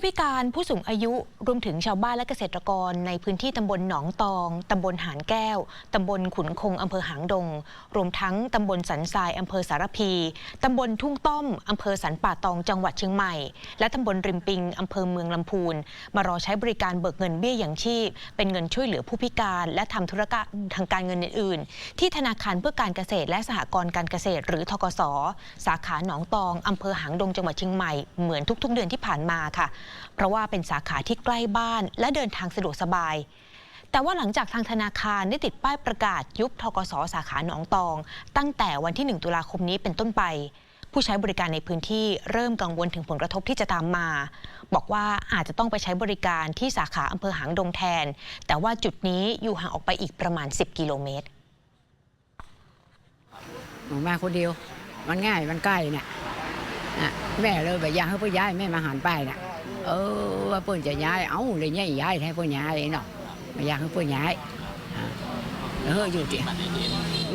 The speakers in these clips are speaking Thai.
ผู้พิการผู้สูงอายุรวมถึงชาวบ้านและเกษตรกร ในพื้นที่ตำบลหนองตอง ตำบลหานแก้ว ตำบลขุนคงอำเภอหางดง รวมทั้งตำบลสันทรายอำเภอสารพี ตำบลทุ่งต้อมอำเภอสันป่าตองจังหวัดเชียงใหม่ และตำบลริมปิงอำเภอเมืองลำพูน มารอใช้บริการเบิกเงินเบี้ยอย่างชีพ เป็นเงินช่วยเหลือผู้พิการ และทำธุรกรรมทางการเงินอื่น ๆ ที่ธนาคารเพื่อการเกษตร และสหกรณ์การเกษตร หรือทกส สาขาหนองตองอำเภอหางดงจังหวัดเชียงใหม่เหมือนทุก ๆ เดือนที่ผ่านมาค่ะเพราะว่าเป็นสาขาที่ใกล้บ้านและเดินทางสะดวกสบาย แต่ว่าหลังจากทางธนาคารได้ติดป้ายประกาศยุบทกสสาขาหนองตอง ตั้งแต่วันที่ 1 ตุลาคมนี้เป็นต้นไป ผู้ใช้บริการในพื้นที่เริ่มกังวลถึงผลกระทบที่จะตามมา บอกว่าอาจจะต้องไปใช้บริการที่สาขาอำเภอหางดงแทน แต่ว่าจุดนี้อยู่ห่างออกไปอีกประมาณ 10 กิโลเมตรหนูมาคนเดียว มันง่ายมันใกล้เนี่ยแม่เลยแบบอยากให้พ่อย้ายแม่มาหันไปน่ะ เออว่าเพิ่นจะย้ายเอ้าเลยเนี่ยย้ายให้พ่อย้ายเนาะไม่อยากให้พ่อย้ายเอออยู่ที่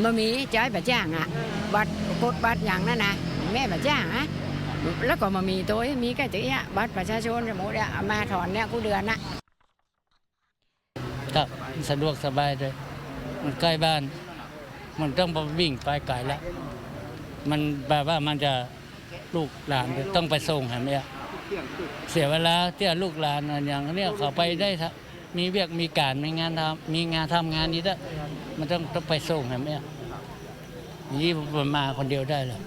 มันมีจ่ายแบบจ้างอะบัตรกดบัตรอย่างนั้นนะแม่แบบจ้างอะแล้วก็มามีตัวมีแค่ตัวเนี้ยบัตรประชาชนสมมติอะเอามาถอนเนี่ยกูเดือนนะครับสะดวกสบายเลย มันใกล้บ้าน มันต้องไปวิ่งไปไกลแล้ว มันแบบว่ามันจะลูกหลานต้องไปส่งหาเนี่ยเสียเวลาเที่ยลูกหลานอะอย่างเนี้ยเขาไปได้ทะมีเวียกมีการมีงานทำมีงานทำงานนี้ได้มันต้องต้องไปส่งหาเนี่ยนี่มันมาคนเดียวได้เหรอ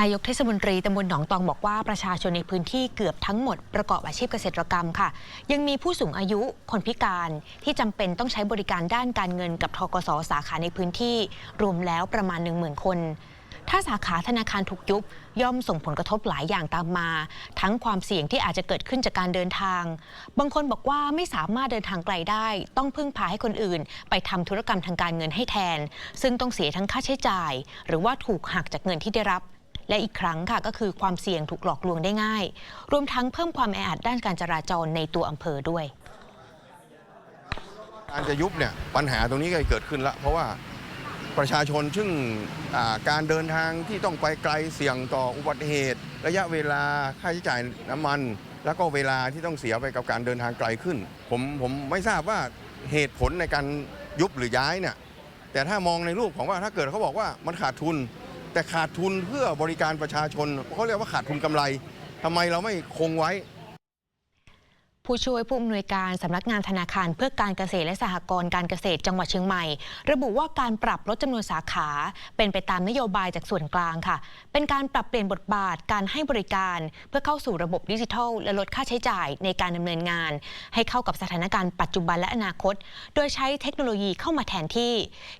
นายกเทศมนตรีตำบลหนองตองบอกว่าประชาชนในพื้นที่เกือบทั้งหมดประกอบอาชีพเกษตรกรรมค่ะ ยังมีผู้สูงอายุคนพิการที่จำเป็นต้องใช้บริการด้านการเงินกับทกสสาขาในพื้นที่ รวมแล้วประมาณ 1 0,000 คน ถ้าสาขาธนาคารถูกยุบ ย่อมส่งผลกระทบหลายอย่างตามมา ทั้งความเสี่ยงที่อาจจะเกิดขึ้นจากการเดินทาง บางคนบอกว่าไม่สามารถเดินทางไกลได้ ต้องพึ่งพาให้คนอื่น ไปทำธุรกรรมทางการเงินให้แทน ซึ่งต้องเสียทั้งค่าใช้จ่าย หรือว่าถูกหักจากเงินที่ได้รับและอีกครั้งค่ะก็คือความเสี่ยงถูกหลอกลวงได้ง่าย รวมทั้งเพิ่มความแออัดด้านการจราจรในตัวอำเภอด้วย การจะยุบเนี่ยปัญหาตรงนี้ก็เกิดขึ้นละเพราะว่า ประชาชนซึ่งการเดินทางที่ต้องไปไกลเสี่ยงต่ออุบัติเหตุ ระยะเวลาค่าใช้จ่ายน้ำมัน แล้วก็เวลาที่ต้องเสียไปกับการเดินทางไกลขึ้น ผมผมไม่ทราบว่าเหตุผลในการยุบหรือย้ายเนี่ยแต่ถ้ามองในรูปของว่าถ้าเกิดเขาบอกว่ามันขาดทุน แต่ขาดทุนเพื่อบริการประชาชนเขาเรียกว่าขาดทุนกำไรทำไมเราไม่คงไว้ ผู้ช่วยผู้อำนวยการสำนักงานธนาคารเพื่อการเกษตรและสหกรณ์การเกษตรจังหวัดเชียงใหม่ ระบุว่าการปรับลดจำนวนสาขา เป็นไปตามนโยบายจากส่วนกลางค่ะ เป็นการปรับเปลี่ยนบทบาทการให้บริการเพื่อเข้าสู่ระบบดิจิทัล และลดค่าใช้จ่ายในการดำเนินงาน ให้เข้ากับสถานการณ์ปัจจุบันและอนาคต โดยใช้เทคโนโลยีเข้ามาแทนที่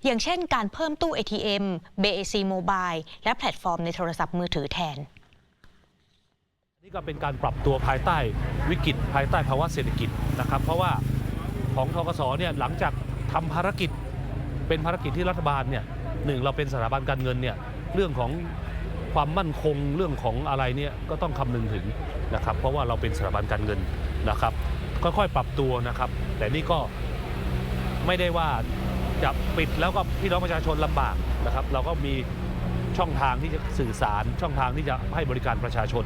อย่างเช่น การเพิ่มตู้ ATM BAC Mobile และแพลตฟอร์มในโทรศัพท์มือถือแทน นี่ก็เป็นการปรับตัวภายใต้วิกฤตภายใต้ภาวะเศรษฐกิจนะครับ เพราะว่าของทกสเนี่ยหลังจากทำภารกิจเป็นภารกิจที่รัฐบาลเนี่ยหนึ่งเราเป็นสถาบันการเงินเนี่ยเรื่องของความมั่นคงเรื่องของอะไรเนี่ยก็ต้องคำนึงถึงนะครับ เพราะว่าเราเป็นสถาบันการเงินนะครับ ค่อยๆปรับตัวนะครับ แต่นี่ก็ไม่ได้ว่าจะปิดแล้วก็พี่น้องประชาชนลำบากนะครับ เราก็มีช่องทางที่จะสื่อสารช่องทางที่จะให้บริการประชาชน